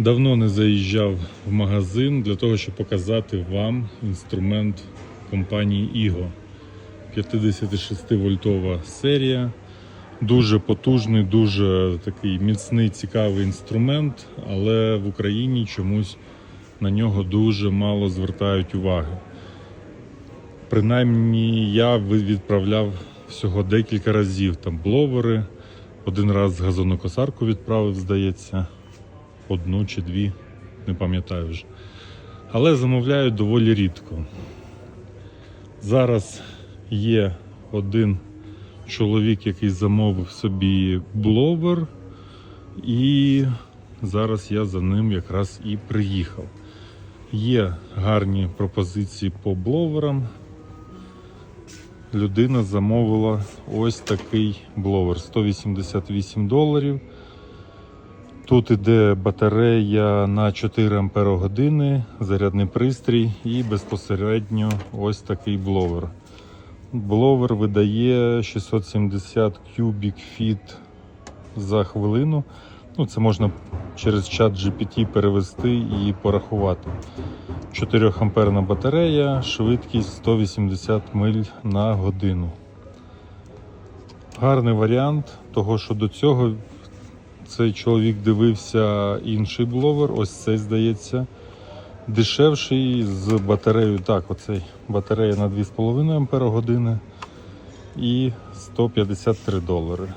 Давно не заїжджав в магазин для того, щоб показати вам інструмент компанії Іго. 56-вольтова серія. Дуже потужний, дуже такий міцний, цікавий інструмент, але в Україні чомусь на нього дуже мало звертають уваги. Принаймні я відправляв всього декілька разів там бловери. Один раз газонокосарку відправив, здається, одну чи дві, не пам'ятаю вже. Але замовляють доволі рідко. Зараз є один чоловік, який замовив собі бловер, і зараз я за ним якраз і приїхав. Є гарні пропозиції по бловерам. Людина замовила ось такий бловер 188 доларів. Тут іде батарея на 4 Ампер-години, зарядний пристрій і безпосередньо ось такий бловер. Бловер видає 670 кубік фіт за хвилину. Ну, це можна через чат GPT перевести і порахувати. 4 амперна батарея, швидкість 180 миль на годину. Гарний варіант, того що до цього цей чоловік дивився інший бловер, ось цей здається. Дешевший з батареєю. Так, оцей батарея на 2,5 ампера години і 153 долари.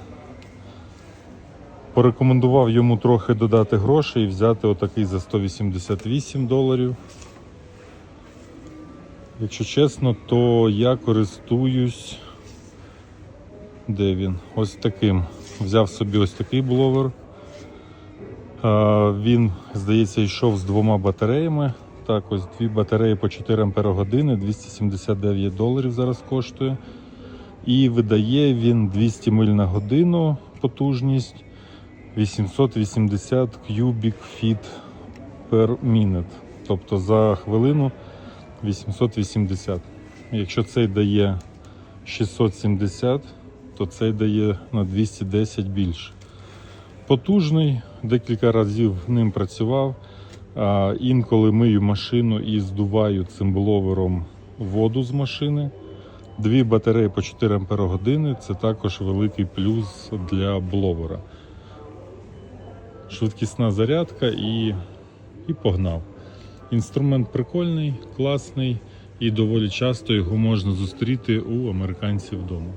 Порекомендував йому трохи додати грошей і взяти отакий за 188 доларів. Якщо чесно, то я користуюсь. Де він? Ось таким. Взяв собі ось такий бловер. А, Він, здається, йшов з двома батареями. Так, ось дві батареї по 4 Ампер-години, 279 доларів зараз коштує. І видає він 200 миль на годину потужність, 880 cubic feet per minute. Тобто за хвилину 880. Якщо цей дає 670, то цей дає на 210 більше. Потужний, декілька разів ним працював. Інколи мию машину і здуваю цим бловером воду з машини. Дві батареї по 4 Ампер-години це також великий плюс для бловера. Швидкісна зарядка і, і погнав. Інструмент прикольний, класний і доволі часто його можна зустріти у американців вдома.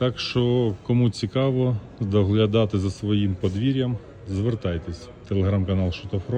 Так що, кому цікаво доглядати за своїм подвір'ям, звертайтесь. Телеграм-канал Шутофро.